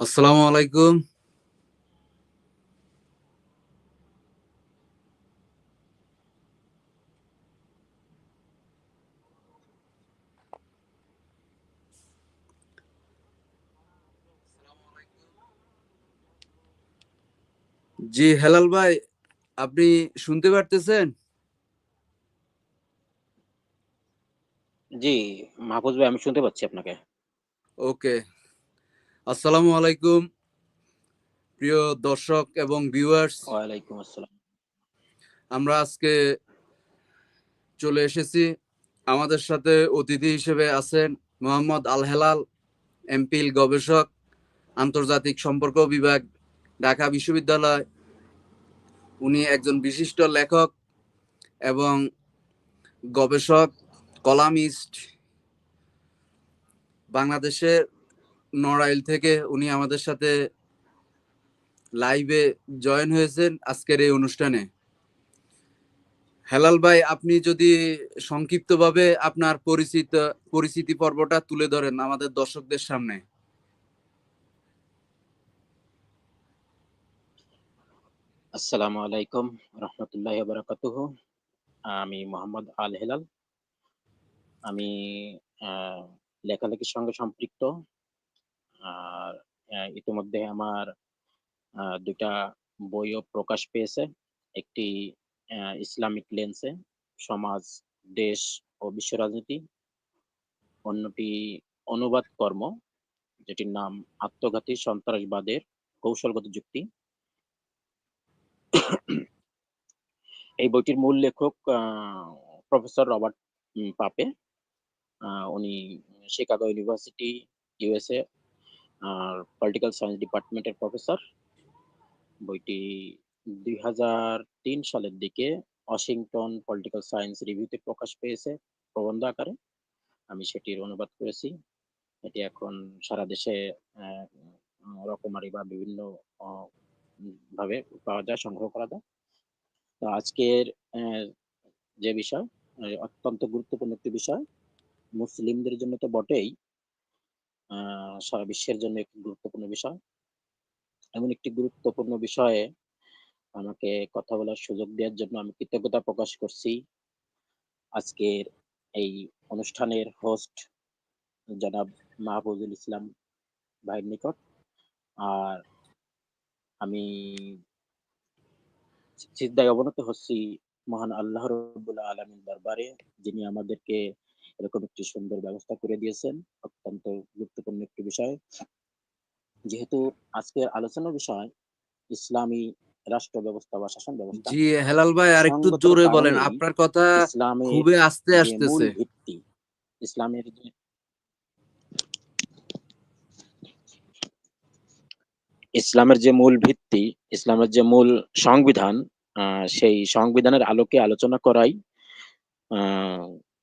আসসালামু আলাইকুম। জি হেলাল ভাই আপনি শুনতে পারতেছেন? জি মাহফুজ ভাই আমি শুনতে পাচ্ছি আপনাকে। ওকে। আসসালামু আলাইকুম প্রিয় দর্শক এবং ভিউয়ার্স ওয়ালাইকুম আসসালাম। আমরা আজকে চলে এসেছি। আমাদের সাথে অতিথি হিসেবে আছেন মোহাম্মদ আল হেলাল এমপিল গবেষক আন্তর্জাতিক সম্পর্ক বিভাগ ঢাকা বিশ্ববিদ্যালয়। উনি একজন বিশিষ্ট লেখক এবং গবেষক কলামিস্ট। বাংলাদেশের নড়াইল থেকে উনি আমাদের সাথে লাইভে জয়েন হয়েছেন আজকের এই অনুষ্ঠানে। হেলাল ভাই, আপনি যদি সংক্ষিপ্তভাবে আপনার পরিচিত, পরিচিতি পর্বটা তুলে ধরেন আমাদের দর্শকদের সামনে। আসসালামু আলাইকুম রহমতুল্লাহ বারাকাতুহ। আমি মোহাম্মদ আল হেলাল। আমি লেখালেখির সঙ্গে সম্পৃক্ত। আর ইতিমধ্যে আমার দুটা বইও প্রকাশ পেয়েছে। একটি ইসলামিক লেন্সে, সমাজ, দেশ ও বিশ্ব রাজনীতি। অন্যটি অনুবাদ কর্ম, যেটির নাম আত্মঘাতী সন্ত্রাসবাদের কৌশলগত যুক্তি। এই বইটির মূল লেখক প্রফেসর রবার্ট পাপে। উনি শিকাগো ইউনিভার্সিটি, ইউএসএ আর পলিটিক্যাল সায়েন্স ডিপার্টমেন্টের প্রফেসর বইটি দুই হাজার তিন সালের দিকে ওয়াশিংটন পলিটিক্যাল সায়েন্স রিভিউতে প্রকাশ পেয়েছে প্রবন্ধ আকারে। আমি সেটির অনুবাদ করেছি। এটি এখন সারা দেশে রকমারি বা বিভিন্ন ভাবে পাওয়া যায়, সংগ্রহ করা যায়। তো আজকের যে বিষয় অত্যন্ত গুরুত্বপূর্ণ একটি বিষয়, মুসলিমদের জন্য তো বটেই। সারা বিশ্বের জন্য একটি গুরুত্বপূর্ণ বিষয়। এমন একটি গুরুত্বপূর্ণ বিষয়ে আমাকে কথা বলার সুযোগ দেওয়ার জন্য আমি কৃতজ্ঞতা প্রকাশ করছি। আজকের এই অনুষ্ঠানের হোস্ট জনাব মাহবুবুল ইসলাম ভাইয়ের নিকট। আর আমি সিদ্ধায় অবনত হচ্ছি মহান আল্লাহ রব্বুল আলমীর দরবারে, যিনি আমাদেরকে এরকম একটি সুন্দর ব্যবস্থা করে দিয়েছেন। অত্যন্ত গুরুত্বপূর্ণ একটি বিষয়। যেহেতু আজকের আলোচনার বিষয় ইসলামী রাষ্ট্র ব্যবস্থা বা শাসন ব্যবস্থা জি হেলাল ভাই আর একটু জোরে বলেন আপনার কথা ইসলামের খুবই আস্তে আসতেছে। ভিত্তি ইসলামের যে ইসলামের যে মূল ভিত্তি ইসলামের যে মূল সংবিধান আহ, সেই সংবিধানের আলোকে আলোচনা করাই আহ,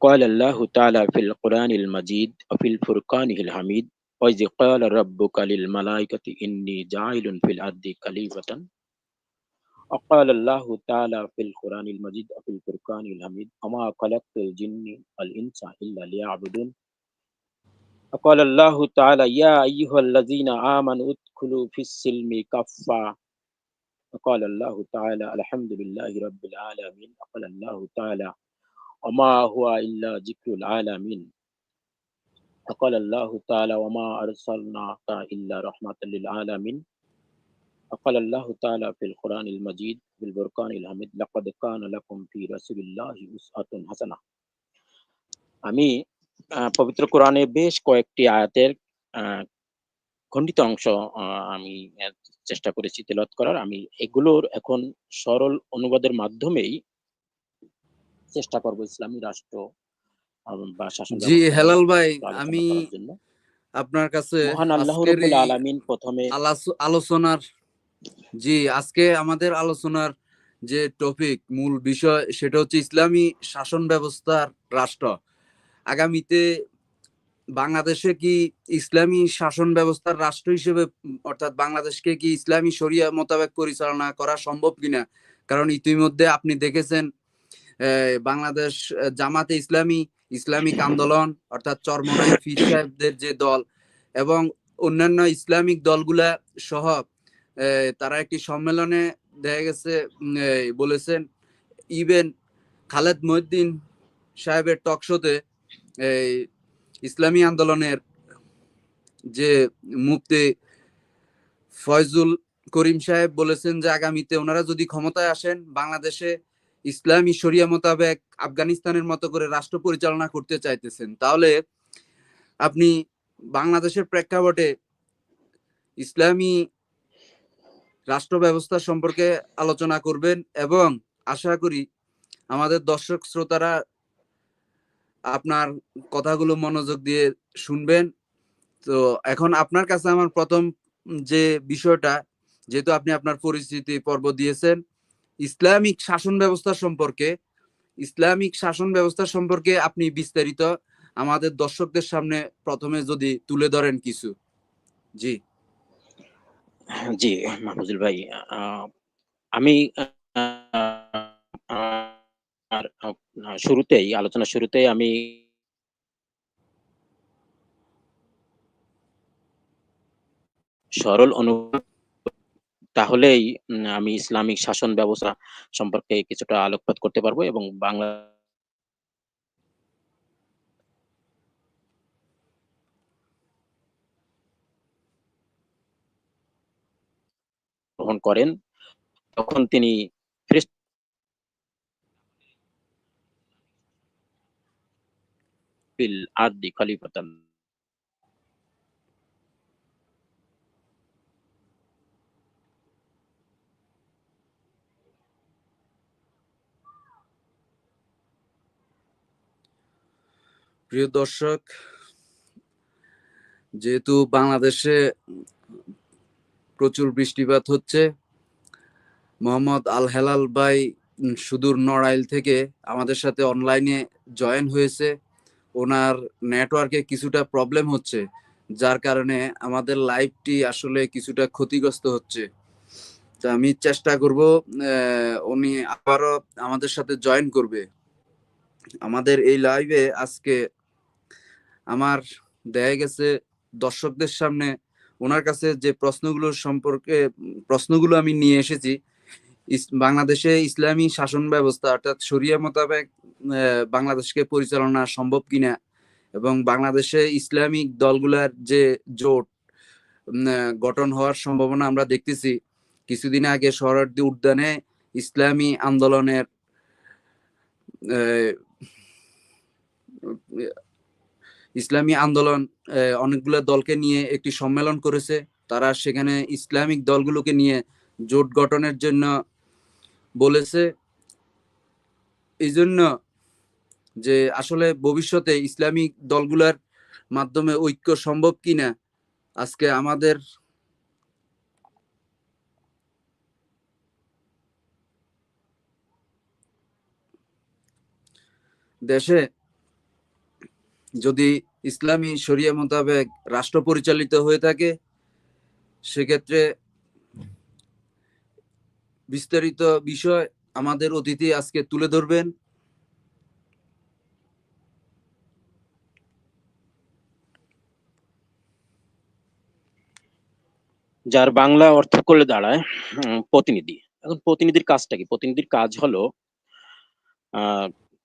قال الله تعالى في القرآن المجيد وفي الفرقان الحميد وإذ قال ربك للملائكة إني جاعل في الأرض خليفة. وقال الله تعالى في القرآن المجيد وفي الفرقان الحميد وما خلقت الجن والإنس إلا ليعبدون. وقال الله تعالى يا أيها الذين آمنوا ادخلوا في السلم كفة وقال الله تعالى الحمد لله رب العالمين. وقال الله تعالى وما هو إلا ذكر العالمين وقال الله تعالى وما أرسلناك إلا رحمة للعالمين وقال الله تعالى في القرآن المجيد بالبركان الحميد لقد كان لكم في رسول الله أسوة حسنة আমি আহ, পবিত্র কোরআনে বেশ কয়েকটি আয়াতের আহ, খণ্ডিত অংশ আহ, আমি আহ, চেষ্টা করেছি তেলাওয়াত করার আমি এগুলোর এখন সরল অনুবাদের মাধ্যমেই চেষ্টা করব ইসলামী রাষ্ট্র শাসন জি হেলাল ভাই আমি আপনার কাছে মহান আল্লাহ আজকের আলামিন প্রথমে আলোচনার জি আজকে আমাদের আলোচনার যে টপিক মূল বিষয় সেটা হচ্ছে ইসলামী শাসন ব্যবস্থার রাষ্ট্র। আগামীতে বাংলাদেশে কি ইসলামী শাসন ব্যবস্থার রাষ্ট্র হিসেবে অর্থাৎ বাংলাদেশকে কি ইসলামী শরিয়া মোতাবেক পরিচালনা করা সম্ভব কিনা? কারণ ইতিমধ্যে আপনি দেখেছেন বাংলাদেশ জামাতে ইসলামী, ইসলামিক আন্দোলন, অর্থাৎ চরমনাই ফির সাহেবদের যে দল এবং অন্যান্য ইসলামিক দলগুলা সহ তারা একটি সম্মেলনে দেখা গেছে বলেছেন, ইভেন খালেদ মহিউদ্দিন সাহেবের টকশোতে এই ইসলামী আন্দোলনের যে মুফতি ফয়জুল করিম সাহেব বলেছেন যে আগামীতে ওনারা যদি ক্ষমতায় আসেন বাংলাদেশে ইসলামী শরিয়া মোতাবেক আফগানিস্তানের মতো করে রাষ্ট্র পরিচালনা করতে চাইতেছেন, তাহলে আপনি বাংলাদেশের প্রেক্ষাপটে ইসলামী রাষ্ট্র ব্যবস্থা সম্পর্কে আলোচনা করবেন এবং আশা করি আমাদের দর্শক শ্রোতারা আপনার কথাগুলো মনোযোগ দিয়ে শুনবেন। তো এখন আপনার কাছে আমার প্রথম যে বিষয়টা, যেহেতু আপনি আপনার পরিচিতি পর্ব দিয়েছেন ইসলামিক শাসন ব্যবস্থা সম্পর্কে, ইসলামিক শাসন ব্যবস্থা সম্পর্কে আপনি বিস্তারিত আমাদের দর্শকদের সামনে প্রথমে যদি তুলে ধরেন কিছু। জি। জি ভাই আমি শুরুতেই, আলোচনা শুরুতেই আমি সরল অনুভব তাহলেই আমি ইসলামিক শাসন ব্যবস্থা সম্পর্কে কিছুটা আলোকপাত করতে পারব এবং বাংলা গ্রহণ করেন, তখন তিনি খ্রিস্ট খলিফাতান প্রিয় দর্শক, যেহেতু বাংলাদেশে প্রচুর বৃষ্টিপাত হচ্ছে, মোহাম্মদ আল হেলাল ভাই সুদূর নড়াইল থেকে আমাদের সাথে অনলাইনে জয়েন হয়েছে। ওনার নেটওয়ার্কে কিছুটা প্রবলেম হচ্ছে, যার কারণে আমাদের লাইভটি আসলে কিছুটা ক্ষতিগ্রস্ত হচ্ছে। তো আমি চেষ্টা করব উনি আবারও আমাদের সাথে জয়েন করবে। আমাদের এই লাইভে আজকে আমার দেখা গেছে দর্শকদের সামনে ওনার কাছে যে প্রশ্নগুলোর সম্পর্কে, প্রশ্নগুলো আমি নিয়ে এসেছি বাংলাদেশে ইসলামী শাসন ব্যবস্থা অর্থাৎ শরিয়া মোতাবেক বাংলাদেশকে পরিচালনা সম্ভব কিনা এবং বাংলাদেশে ইসলামিক দলগুলার যে জোট গঠন হওয়ার সম্ভাবনা আমরা দেখতেছি। কিছুদিন আগে শহরার্দি উদ্যানে ইসলামী আন্দোলনের ইসলামী আন্দোলন অনেকগুলো দলকে নিয়ে একটি সম্মেলন করেছে। তারা সেখানে ইসলামিক দলগুলোকে নিয়ে জোট গঠনের জন্য বলেছে। এই জন্য যে আসলে ভবিষ্যতে ইসলামিক দলগুলার মাধ্যমে ঐক্য সম্ভব কিনা, আজকে আমাদের দেশে যদি ইসলামী শরিয়া মোতাবেক রাষ্ট্র পরিচালিত হয়ে থাকে। সেক্ষেত্রে বিস্তারিত বিষয় আমাদের অতিথি আজকে তুলে ধরবেন। যার বাংলা অর্থ করলে দাঁড়ায় প্রতিনিধি। এখন প্রতিনিধির কাজটা কি? প্রতিনিধির কাজ হলো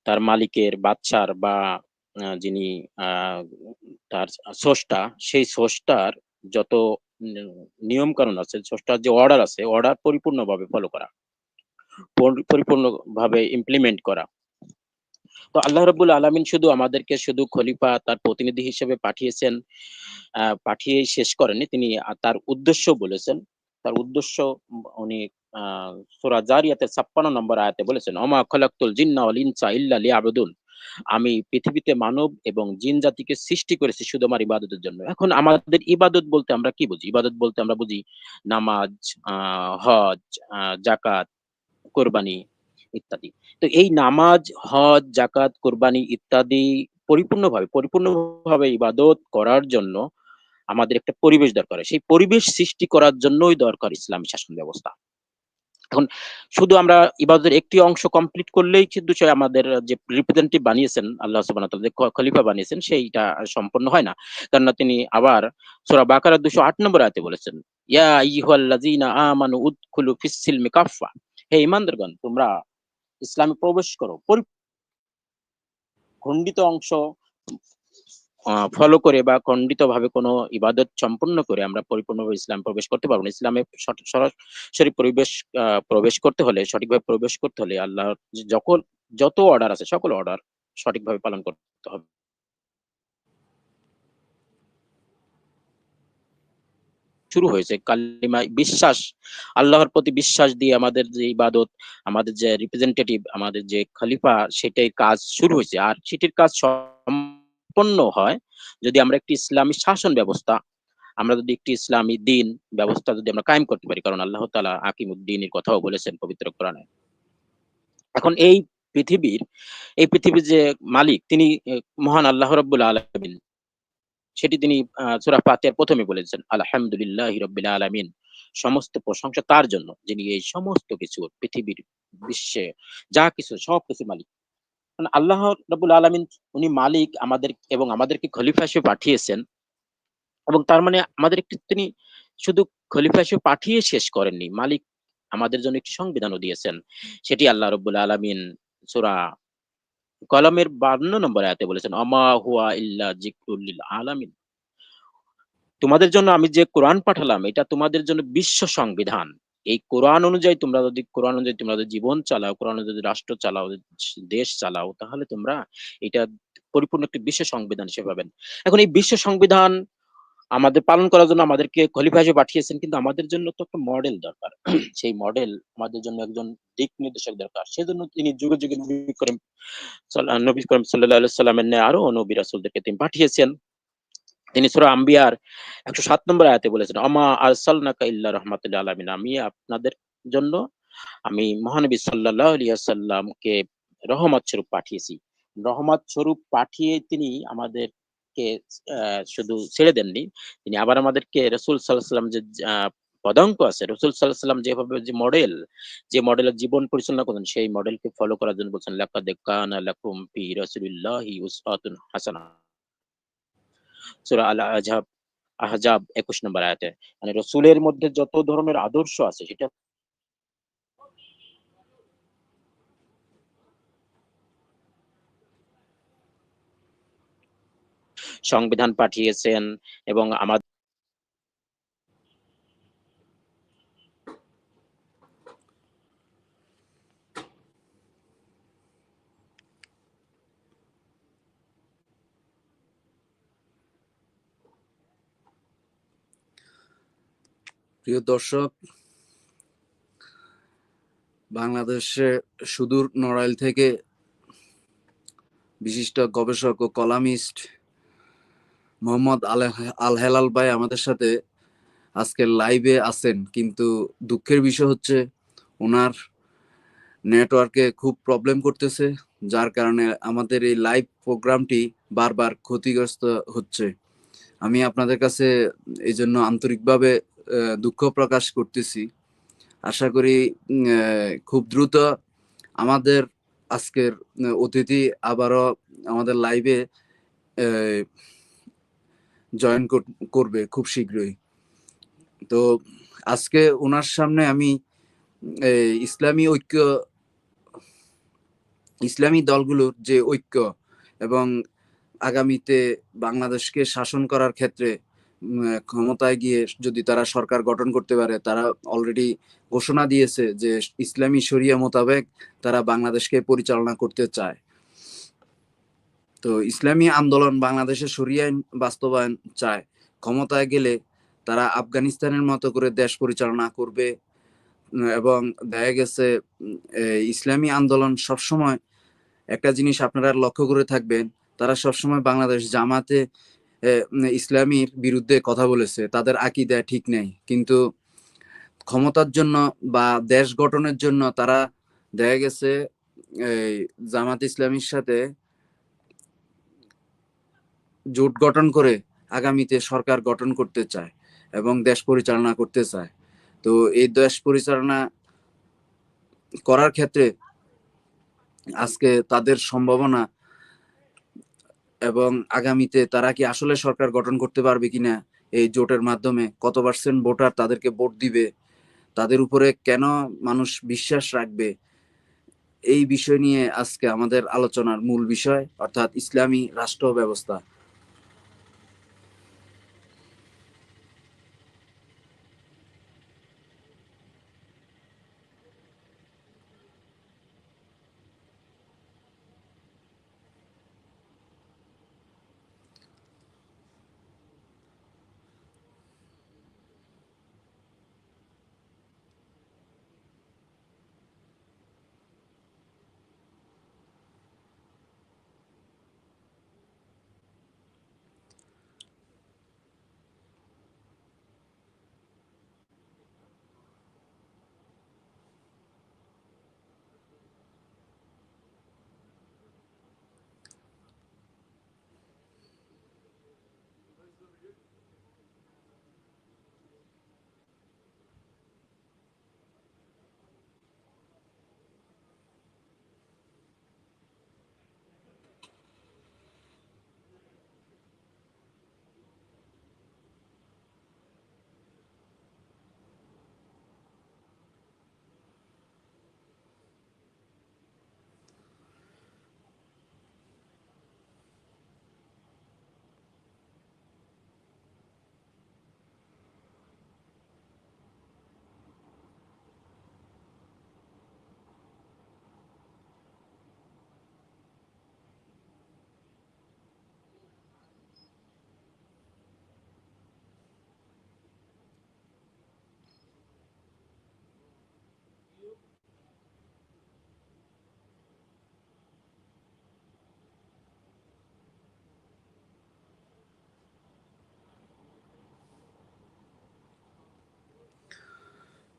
তার মালিকের, বাচ্চার বা যিনি তার স্রষ্টা, সেই স্রষ্টার যত নিয়ম কানুন আছে, স্রষ্টার যে অর্ডার আছে অর্ডার পরিপূর্ণভাবে ফলো করা, পরি- পরিপূর্ণভাবে ইমপ্লিমেন্ট করা। তো আল্লাহ রাব্বুল আলামিন শুধু আমাদেরকে শুধু খলিফা তার প্রতিনিধি হিসেবে পাঠিয়েছেন পাঠিয়ে শেষ করেনি তিনি তার উদ্দেশ্য বলেছেন। তার উদ্দেশ্য উনি সূরা জারিয়াতের 56 নম্বর আয়াতে বলেছেন, ওমা খলাকতুল জিন্না ইনসা ইল্লা লিয়াবুদুন। আমি পৃথিবীতে মানব এবং জিন জাতিকে সৃষ্টি করেছি শুধু আমার ইবাদতের জন্য। এখন আমাদের ইবাদত বলতে আমরা কি বুঝি? ইবাদত বলতে আমরা বুঝি নামাজ হজ জাকাত, কোরবানি ইত্যাদি। তো এই নামাজ, হজ, জাকাত, কোরবানি ইত্যাদি পরিপূর্ণভাবে পরিপূর্ণভাবে ইবাদত করার জন্য আমাদের একটা পরিবেশ দরকার সেই পরিবেশ সৃষ্টি করার জন্যই দরকার ইসলামী শাসন ব্যবস্থা। এখন শুধু আমরা ইবাদতের একটি অংশ কমপ্লিট করলেই কিন্তু সে আমাদের যে রিপ্রেজেন্টেটিভ বানিয়েছেন, আল্লাহ খ- খলিফা বানিয়েছেন, সেইটা সম্পূর্ণ হয় না। কেননা তিনি আবার সূরা বাকারা 208 নম্বর আয়াতে বলেছেন, ইয়া আইয়ুহাল্লাযীনা আমানু উদখুলু ফিস সিলমি কাফফা। হে ঈমানদারগণ, তোমরা ইসলামে প্রবেশ করো। খণ্ডিত অংশ ফলো করে বা খণ্ডিত ভাবে কোনো ইবাদত সম্পূর্ণ করে আমরা পরিপূর্ণভাবে ইসলাম প্রবেশ করতে পারব না। ইসলামে সরাসরি পরিবেশ প্রবেশ করতে হলে, সঠিকভাবে প্রবেশ করতে হলে আল্লাহ যখন, যত অর্ডার আছে, সকল অর্ডার সঠিকভাবে পালন করতে হবে। শুরু হয়েছে কালিমা বিশ্বাস। আল্লাহর প্রতি বিশ্বাস দিয়ে আমাদের যে ইবাদত, আমাদের যে রিপ্রেজেন্টেটিভ আমাদের যে খলিফা, সেটাই কাজ শুরু হয়েছে। আর সেটির কাজ সম্পন্ন হয়, যদি আমরা একটি ইসলামী শাসন ব্যবস্থা, আমরা যদি একটি ইসলামী দিন ব্যবস্থা যদি আমরা কায়েম করতে পারি, কারণ আল্লাহ তালা আকিমুদ্দিনের কথাও বলেছেন পবিত্র কোরআনে। এখন এই পৃথিবীর এই পৃথিবীর যে মালিক, তিনি মহান আল্লাহ রব্বুল আলমিন, সেটি তিনি সুরা ফাতিহার প্রথমে বলেছেন, আলহামদুলিল্লাহ রব্বিল আলামিন। সমস্ত প্রশংসা তার জন্য, যিনি এই সমস্ত কিছু পৃথিবীর বিশ্বে যা কিছু সব কিছু মালিক। আল্লাহ রব্বুল আলামিন উনি মালিক আমাদের এবং আমাদেরকে খলিফা হিসেবে পাঠিয়েছেন। এবং তার মানে আমাদের তিনি শুধু খলিফা হিসেবে পাঠিয়ে শেষ করেননি, মালিক আমাদের জন্য একটি সংবিধানও দিয়েছেন। সেটি আল্লাহ রব্বুল আলামিন সূরা কলমের বান্ন নম্বর আয়াতে বলেছেন অমা হুয়া ইল্লা জিকরুল লিল আলামিন। তোমাদের জন্য আমি যে কোরআন পাঠালাম, এটা তোমাদের জন্য বিশ্ব সংবিধান। এই কোরআন অনুযায়ী তোমরা যদি, কোরআন অনুযায়ী তোমরা যদি জীবন চালাও, কোরআন যদি রাষ্ট্র চালাও দেশ চালাও, তাহলে তোমরা এটা পরিপূর্ণ একটি বিশ্ব সংবিধান হিসেবে পাবেন। এখন এই বিশ্ব সংবিধান আমাদের পালন করার জন্য আমাদেরকে খলিফা হিসেবে পাঠিয়েছেন, কিন্তু আমাদের জন্য তো একটা মডেল দরকার। সেই মডেল আমাদের জন্য একজন দিক নির্দেশক দরকার। সেজন্য তিনি যুগে যুগে নবী করিম নবী করিম সাল্লাহ সাল্লামের ন্যায় আরও নবী রাসূলদেরকে তিনি পাঠিয়েছেন। তিনি সূরা আম্বিয়ার একশো সাত নম্বর আয়াতে বলেছেন আমা আরসালনাকা ইল্লা রাহমাতুল আলামিন। আমি আপনাদের জন্য আমি মহানবী সাল্লাল্লাহু আলাইহি সাল্লামকে রহমত স্বরূপ পাঠিয়েছি। রহমত স্বরূপ পাঠিয়ে তিনি আমাদেরকে আহ, শুধু ছেড়ে দেননি তিনি আবার আমাদেরকে রসুল সাল্লাহ সাল্লাম যে পদাঙ্ক আছে রসুল সাল্লাহ সাল্লাম যেভাবে যে মডেল যে মডেলের জীবন পরিচালনা করেন সেই মডেলকে ফলো করার জন্য বলছেন লাকাদ কানা লাকুম ফি রাসূলিল্লাহি উসওয়াতুন হাসানা সূরা আল আজাব আহজাব 21 নম্বর আয়াতে মানে রসুলের মধ্যে যত ধরনের আদর্শ আছে, সেটা সংবিধান পাঠিয়েছেন এবং আমাদের প্রিয় দর্শক, বাংলাদেশে সুদূর নড়াইল থেকে বিশিষ্ট গবেষক ও কলামিস্ট মোহাম্মদ আল- হেলাল ভাই আমাদের সাথে আজকে লাইভে আছেন। কিন্তু দুঃখের বিষয় হচ্ছে, ওনার নেটওয়ার্কে খুব প্রবলেম করতেছে, যার কারণে আমাদের এই লাইভ প্রোগ্রামটি বারবার ক্ষতিগ্রস্ত হচ্ছে। আমি আপনাদের কাছে এই জন্য আন্তরিকভাবে দুঃখ প্রকাশ করতেছি। আশা করি খুব দ্রুত আমাদের আজকের অতিথি আবারও আমাদের লাইভে জয়েন করবে খুব শীঘ্রই। তো আজকে ওনার সামনে আমি ইসলামী ঐক্য, ইসলামী দলগুলোর যে ঐক্য এবং আগামীতে বাংলাদেশকে শাসন করার ক্ষেত্রে ক্ষমতায় গিয়ে যদি তারা সরকার গঠন করতে পারে, তারা অলরেডি ঘোষণা দিয়েছে যে ইসলামী শরিয়া মোতাবেক তারা বাংলাদেশকে পরিচালনা করতে চায়। তো ইসলামী আন্দোলন বাংলাদেশে শরিয়া বাস্তবায়ন চায়। ক্ষমতায় গেলে তারা আফগানিস্তানের মতো করে দেশ পরিচালনা করবে, এবং দেখা গেছে ইসলামী আন্দোলন সবসময় একটা জিনিস আপনারা লক্ষ্য করে থাকবেন, তারা সবসময় বাংলাদেশ জামাতে ইসলামীর বিরুদ্ধে কথা বলেছে, তাদের আকিদা ঠিক নেই। কিন্তু ক্ষমতার জন্য বা দেশ গঠনের জন্য তারা দেখা গেছে এই জামাত ইসলামীর সাথে জোট গঠন করে আগামীতে সরকার গঠন করতে চায় এবং দেশ পরিচালনা করতে চায়। তো এই দেশ পরিচালনা করার ক্ষেত্রে আজকে তাদের সম্ভাবনা এবং আগামীতে তারা কি আসলে সরকার গঠন করতে পারবে কিনা এই জোটের মাধ্যমে? কত পার্সেন্ট ভোটার তাদেরকে ভোট দিবে? তাদের উপরে কেন মানুষ বিশ্বাস রাখবে? এই বিষয় নিয়ে আজকে আমাদের আলোচনার মূল বিষয়, অর্থাৎ ইসলামী রাষ্ট্র ব্যবস্থা। Yep.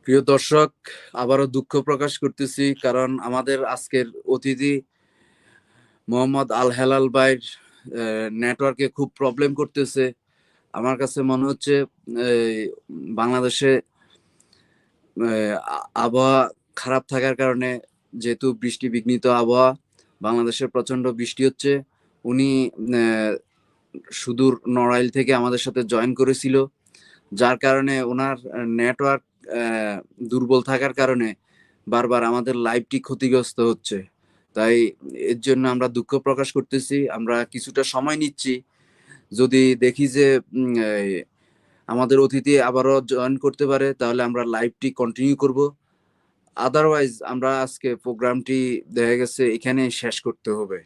প্রিয় দর্শক, আবারও দুঃখ প্রকাশ করতেছি কারণ আমাদের আজকের অতিথি মোহাম্মদ আল হেলাল ভাইয়ের নেটওয়ার্কে খুব প্রবলেম করতেছে। আমার কাছে মনে হচ্ছে বাংলাদেশে আবহাওয়া খারাপ থাকার কারণে যেহেতু বৃষ্টি বিঘ্নিত আবহাওয়া, বাংলাদেশে প্রচণ্ড বৃষ্টি হচ্ছে। উনি সুদূর নড়াইল থেকে আমাদের সাথে জয়েন করেছিল, যার কারণে ওনার নেটওয়ার্ক দুর্বল থাকার কারণে বারবার আমাদের লাইভটি ক্ষতিগ্রস্ত হচ্ছে। তাই এর জন্য আমরা দুঃখ প্রকাশ করতেছি, আমরা কিছুটা সময় নিচ্ছি। যদি দেখি যে আমাদের অতিথি আবারও জয়েন করতে পারে, তাহলে আমরা লাইভটি কন্টিনিউ করব। আদারওয়াইজ আমরা আজকে প্রোগ্রামটি দেখা গেছে এখানে শেষ করতে হবে।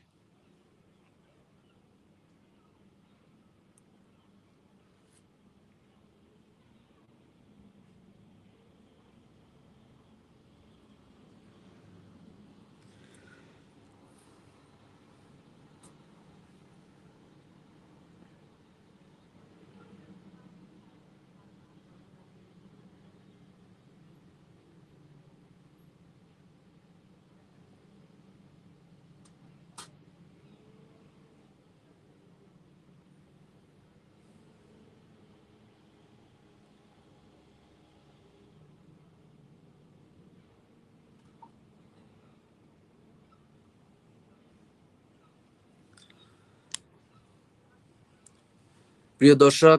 প্রিয় দর্শক,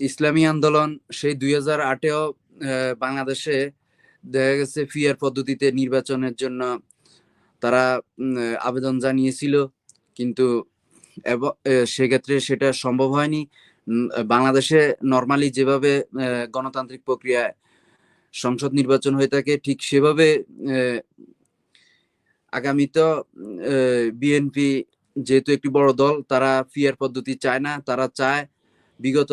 ইসলামী আন্দোলন সেই দুই হাজার আটেও বাংলাদেশে দেখা গেছে ফিয়ার পদ্ধতিতে নির্বাচনের জন্য তারা আবেদন জানিয়েছিল। কিন্তু সেক্ষেত্রে সেটা সম্ভব হয়নি। বাংলাদেশে নর্মালি যেভাবে গণতান্ত্রিক প্রক্রিয়ায় সংসদ নির্বাচন হয়ে থাকে, ঠিক সেভাবে আগামীতে বিএনপি যেহেতু একটি বড় দল তারা ফিয়ার পদ্ধতি চায় না তারা চায় বিগত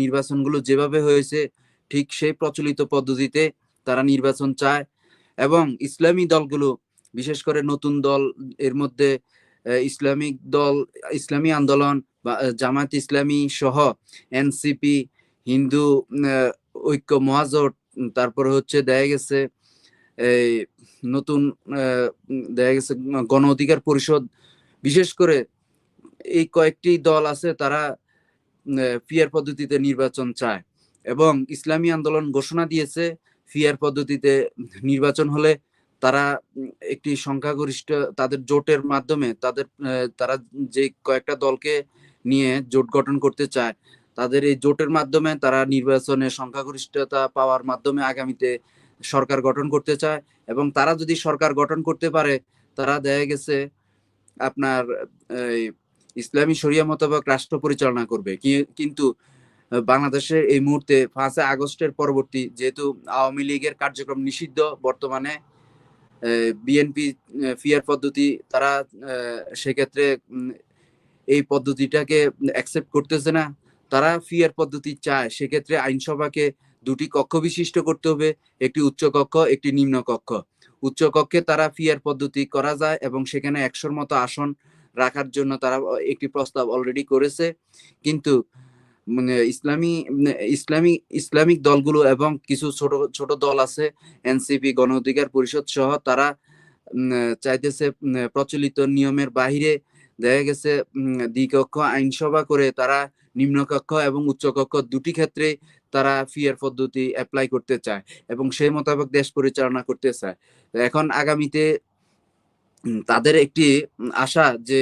নির্বাচনগুলো যেভাবে হয়েছে ঠিক সেই প্রচলিত পদ্ধতিতে তারা নির্বাচন চায় এবং ইসলামী দলগুলো বিশেষ করে নতুন দল এর মধ্যে ইসলামিক দল ইসলামী আন্দোলন বা আহ, জামায়াত ইসলামী সহ এনসিপি হিন্দু ঐক্য মহাজোট তারপরে হচ্ছে দেখা গেছে এই নতুন দেখা গেছে গণ অধিকার পরিষদ বিশেষ করে এই কয়েকটি দল আছে তারা পিয়ার পদ্ধতিতে নির্বাচন চায় এবং ইসলামী আন্দোলন ঘোষণা দিয়েছে ফিয়ার পদ্ধতিতে নির্বাচন হলে তারা একটি সংখ্যাগরিষ্ঠ তাদের জোটের মাধ্যমে তাদের তারা যে কয়েকটা দলকে নিয়ে জোট গঠন করতে চায়, তাদের এই জোটের মাধ্যমে তারা নির্বাচনে সংখ্যাগরিষ্ঠতা পাওয়ার মাধ্যমে আগামীতে সরকার গঠন করতে চায় এবং তারা যদি সরকার গঠন করতে পারে, তারা দেখা গেছে আপনার ইসলামী শরিয়া মোতাবেক রাষ্ট্র পরিচালনা করবে। কিন্তু আহ, বাংলাদেশে এই মুহূর্তে পাঁচে আগস্টের পরবর্তী যেহেতু আওয়ামী লীগের কার্যক্রম নিষিদ্ধ বর্তমানে বিএনপি ফিয়ার পদ্ধতি তারা সেক্ষেত্রে এই পদ্ধতিটাকে অ্যাকসেপ্ট করতেছে না। তারা ফিয়ার পদ্ধতি চায় সেক্ষেত্রে আইনসভাকে দুটি কক্ষ বিশিষ্ট করতে হবে একটি উচ্চ কক্ষ একটি নিম্ন কক্ষ। উচ্চ কক্ষে তারা ফিয়ার পদ্ধতি করা যায় এবং সেখানে একশোর মতো আসন রাখার জন্য তারা একটি প্রস্তাব অলরেডি করেছে। কিন্তু ইসলামী ইসলামী, ইসলামিক দলগুলো এবং কিছু ছোট ছোট দল আছে, এনসিপি, গণ অধিকার পরিষদ সহ, তারা চাইতেছে প্রচলিত নিয়মের বাহিরে দেখা গেছে দ্বিকক্ষ আইনসভা করে তারা নিম্নকক্ষ এবং উচ্চকক্ষ দুটি ক্ষেত্রে তারা ফিয়ার পদ্ধতি অ্যাপ্লাই করতে চায় এবং সেই মোতাবেক দেশ পরিচালনা করতে চায়। এখন আগামীতে তাদের একটি আশা যে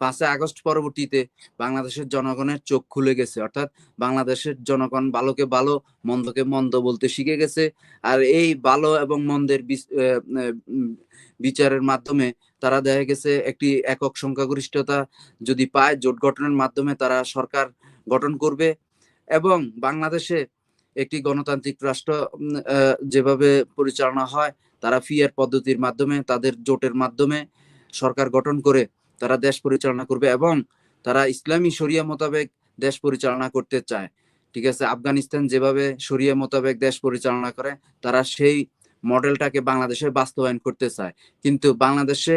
পাঁচে আগস্ট পরবর্তীতে বাংলাদেশের জনগণের চোখ খুলে গেছে। অর্থাৎ বাংলাদেশের জনগণ ভালোকে ভালো, মন্দকে মন্দ বলতে শিখে গেছে। আর এই ভালো এবং মন্দের বিচারের মাধ্যমে তারা দেখা গেছে একটি একক সংখ্যাগরিষ্ঠতা যদি পায়, জোট গঠনের মাধ্যমে তারা সরকার গঠন করবে। এবং বাংলাদেশে একটি গণতান্ত্রিক রাষ্ট্র যেভাবে পরিচালনা হয়, তারা ফিয়ার পদ্ধতির মাধ্যমে, তাদের জোটের মাধ্যমে সরকার গঠন করে তারা দেশ পরিচালনা করবে এবং তারা ইসলামী শরিয়া মোতাবেক দেশ পরিচালনা করতে চায়। ঠিক আছে, আফগানিস্তান যেভাবে শরিয়া মোতাবেক দেশ পরিচালনা করে, তারা সেই মডেলটাকে বাংলাদেশে বাস্তবায়ন করতে চায়। কিন্তু বাংলাদেশে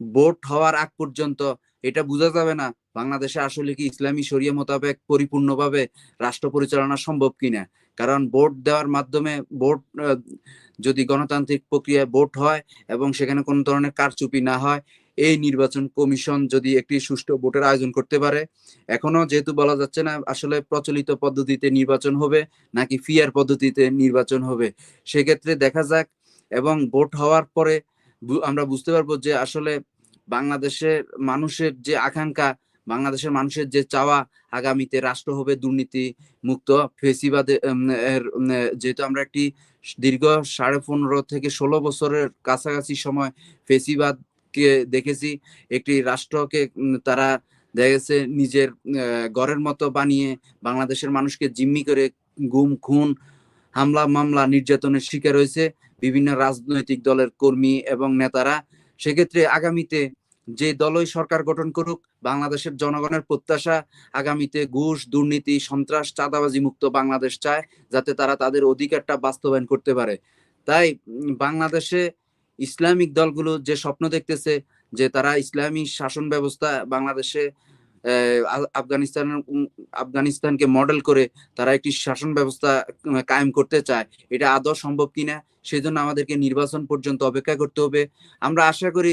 ভোট হওয়ার আগ পর্যন্ত এটা বোঝা যাবে না বাংলাদেশে আসলে কি ইসলামী শরিয়া মোতাবেক পরিপূর্ণভাবে রাষ্ট্র পরিচালনা সম্ভব কিনা। কারণ ভোট দেওয়ার মাধ্যমে ভোট যদি গণতান্ত্রিক প্রক্রিয়ায় ভোট হয় এবং সেখানে কোনো ধরনের কারচুপি না হয়, এই নির্বাচন কমিশন যদি একটি সুষ্ঠু ভোটের আয়োজন করতে পারে, এখনও যেহেতু বলা যাচ্ছে না আসলে প্রচলিত পদ্ধতিতে নির্বাচন হবে নাকি ফিয়ার পদ্ধতিতে নির্বাচন হবে, সেক্ষেত্রে দেখা যাক। এবং ভোট হওয়ার পরে আমরা বুঝতে পারব যে আসলে বাংলাদেশের মানুষের যে আকাঙ্ক্ষা, বাংলাদেশের মানুষের যে চাওয়া আগামীতে রাষ্ট্র হবে দুর্নীতি মুক্ত ফেসিবাদে যেহেতু আমরা একটি দীর্ঘ সাড়ে পনেরো থেকে ষোলো বছরের কাছাকাছি সময় ফেসিবাদকে দেখেছি, একটি রাষ্ট্রকে তারা দেখেছে নিজের ঘরের মতো বানিয়ে বাংলাদেশের মানুষকে জিম্মি করে গুম, খুন, হামলা, মামলা নির্যাতনের শিকার হয়েছে বিভিন্ন রাজনৈতিক দলের কর্মী এবং নেতারা। সেক্ষেত্রে আগামীতে যে দলই সরকার গঠন করুক, বাংলাদেশের জনগণের প্রত্যাশা আগামীতে ঘুষ, দুর্নীতি, সন্ত্রাস, চাঁদাবাজি মুক্ত বাংলাদেশ চায়, যাতে তারা তাদের অধিকারটা বাস্তবায়ন করতে পারে। তাই বাংলাদেশে ইসলামিক দলগুলো যে স্বপ্ন দেখতেছে যে তারা ইসলামী শাসন ব্যবস্থা বাংলাদেশে আহ, আ- আফগানিস্তানকে মডেল করে তারা একটি শাসন ব্যবস্থা কায়েম করতে চায়। এটা আদৌ সম্ভব কিনা সেজন্য আমাদেরকে নির্বাচন পর্যন্ত অপেক্ষা করতে হবে। আমরা আশা করি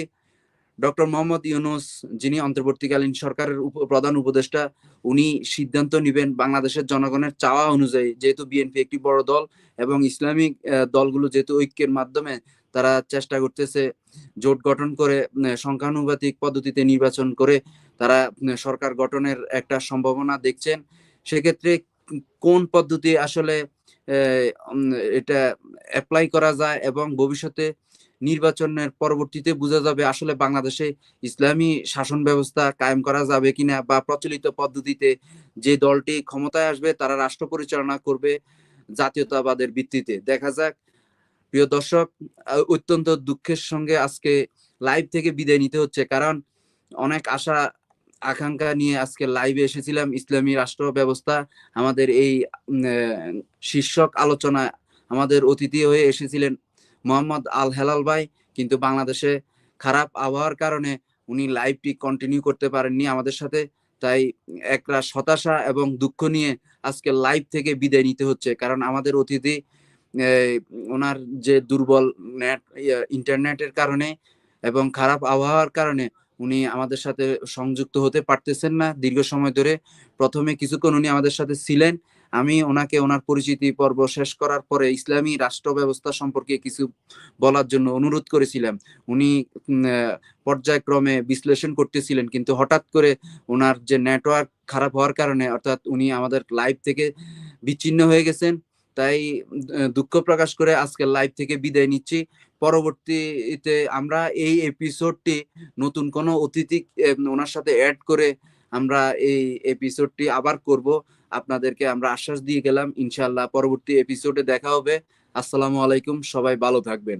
ডক্টর মোহাম্মদ ইউনুস যিনি অন্তর্বর্তীকালীন সরকারের প্রধান উপদেষ্টা উনি সিদ্ধান্ত নেবেন বাংলাদেশের জনগণের চাওয়া অনুযায়ী যেহেতু বিএনপি একটি বড় দল এবং ইসলামিক দলগুলো যেহেতু ঐক্যের মাধ্যমে তারা চেষ্টা করতেছে জোট গঠন করে উম, সংখ্যানুপাতিক পদ্ধতিতে নির্বাচন করে তারা সরকার গঠনের একটা সম্ভাবনা দেখছেন। সেক্ষেত্রে কোন পদ্ধতি আসলে এটা অ্যাপ্লাই করা যায় এবং ভবিষ্যতে নির্বাচনের পরবর্তীতে বোঝা যাবে আসলে বাংলাদেশে ইসলামী শাসন ব্যবস্থা কায়েম করা যাবে কিনা বা প্রচলিত পদ্ধতিতে যে দলটি ক্ষমতায় আসবে তারা রাষ্ট্র পরিচালনা করবে জাতীয়তাবাদের ভিত্তিতে। দেখা যাক প্রিয় দর্শক অত্যন্ত দুঃখের সঙ্গে আজকে লাইভ থেকে বিদায় নিতে হচ্ছে। কারণ অনেক আশা, আকাঙ্ক্ষা নিয়ে আজকে লাইভে এসেছিলাম। ইসলামী রাষ্ট্র ব্যবস্থা আমাদের এই শীর্ষক আলোচনা আমাদের অতিথি হয়ে এসেছিলেন মোহাম্মদ আল হেলাল ভাই। কিন্তু বাংলাদেশে খারাপ আবহাওয়ার কারণে উনি লাইভটি কন্টিনিউ করতে পারেননি আমাদের সাথে। তাই একটা হতাশা এবং দুঃখ নিয়ে আজকে লাইভ থেকে বিদায় নিতে হচ্ছে। কারণ আমাদের অতিথি ওনার যে দুর্বল নেট ইন্টারনেটের কারণে এবং খারাপ আবহাওয়ার কারণে উনি আমাদের সাথে সংযুক্ত হতে পারতেছেন না। দীর্ঘ সময় ধরে প্রথমে কিছুক্ষণ উনি আমাদের সাথে ছিলেন। আমি ওনাকে ওনার পরিচিতি পর্ব শেষ করার পরে ইসলামী রাষ্ট্র ব্যবস্থা সম্পর্কে কিছু বলার জন্য অনুরোধ করেছিলাম। উনি পর্যায়ক্রমে বিশ্লেষণ করতেছিলেন কিন্তু হঠাৎ করে ওনার যে নেটওয়ার্ক খারাপ হওয়ার কারণে অর্থাৎ উনি আমাদের লাইভ থেকে বিচ্ছিন্ন হয়ে গেছেন। তাই দুঃখ প্রকাশ করে আজকে লাইভ থেকে বিদায় নিচ্ছি। পরবর্তীতে আমরা এই এপিসোডটি নতুন কোনো অতিথি ওনার সাথে অ্যাড করে আমরা এই এপিসোডটি আবার করব। আপনাদেরকে আমরা আশ্বাস দিয়ে গেলাম ইনশাল্লাহ পরবর্তী এপিসোডে দেখা হবে। আসসালামু আলাইকুম, সবাই ভালো থাকবেন।